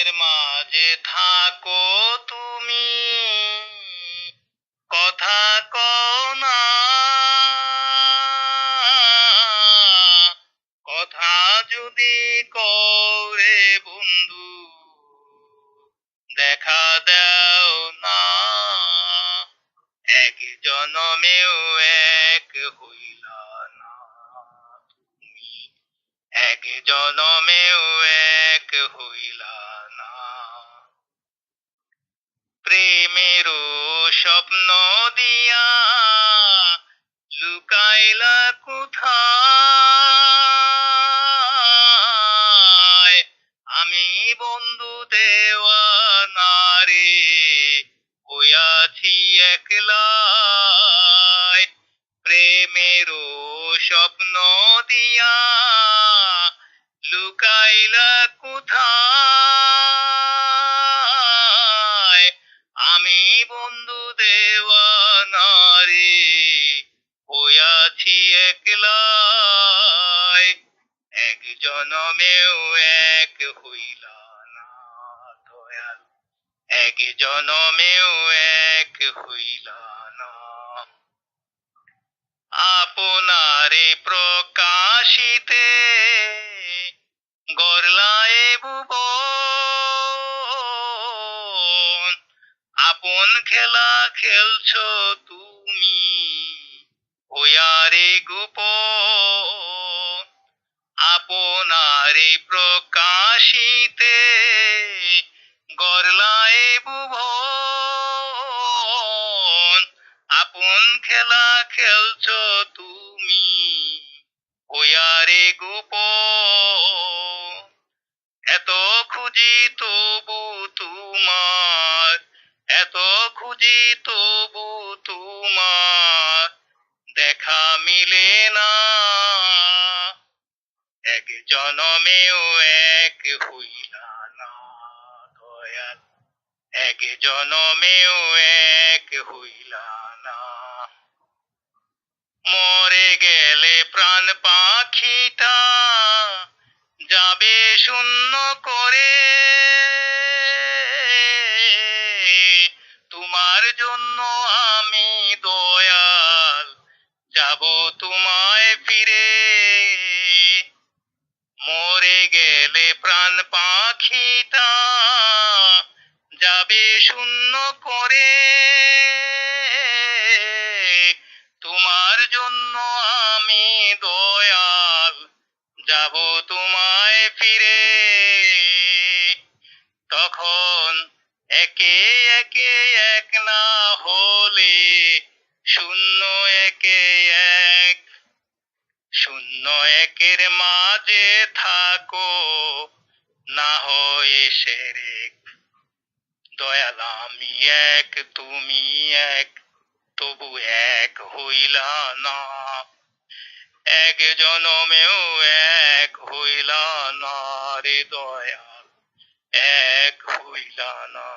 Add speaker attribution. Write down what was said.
Speaker 1: মনের মাঝে থাকো তুমি। কথা কও না। কথা যদি করে বন্ধু, দেখা দাও না। এক জনমেও এক হইলা না তুমি। এক জনমেও এক হইলা প্রেমেরও স্বপ্ন দিয়া। লুকাইলা কোথায়? আমি বন্ধু দেওয়া নারে হইয়াছি একলাই। প্রেমেরও স্বপ্ন দিয়া, লুকাইলা কোথায়? জনমেও এক হইলা না দয়াল। এক জনমেও এক হইলা না। আপনারে প্রকাশিতে গরলায় ভুবন। আপন খেলা খেলছো তুমি, হইয়ারে গোপন। আপনারে প্রকাশিতে গরলায় ভুবন। আপন খেলা খেলছ তুমি হইয়ারে গোপন। এত খুঁজি তবু তোমার, এত খুঁজি তবু তোমার। দেখা মিলে না এক জনমেও এক হইলা না দয়াল। এক জনমেও এক হইলা না। মরে গেলে প্রাণ পাখিটা যাবে শূন্য করে। পাখিটা যাবে শূন্য করে। তোমার জন্য আমি দয়াল যাব তোমায় ফিরে। তখন একে একে এক না হলে শূন্য একে এক। শূন্য একের মাঝে থাকো না হয়ে শেরেক দয়াল আমি এক, তুমি এক, তবু এক হইলা না। এক জনমেও এক হইলা না রে দয়াল, এক হইলা না।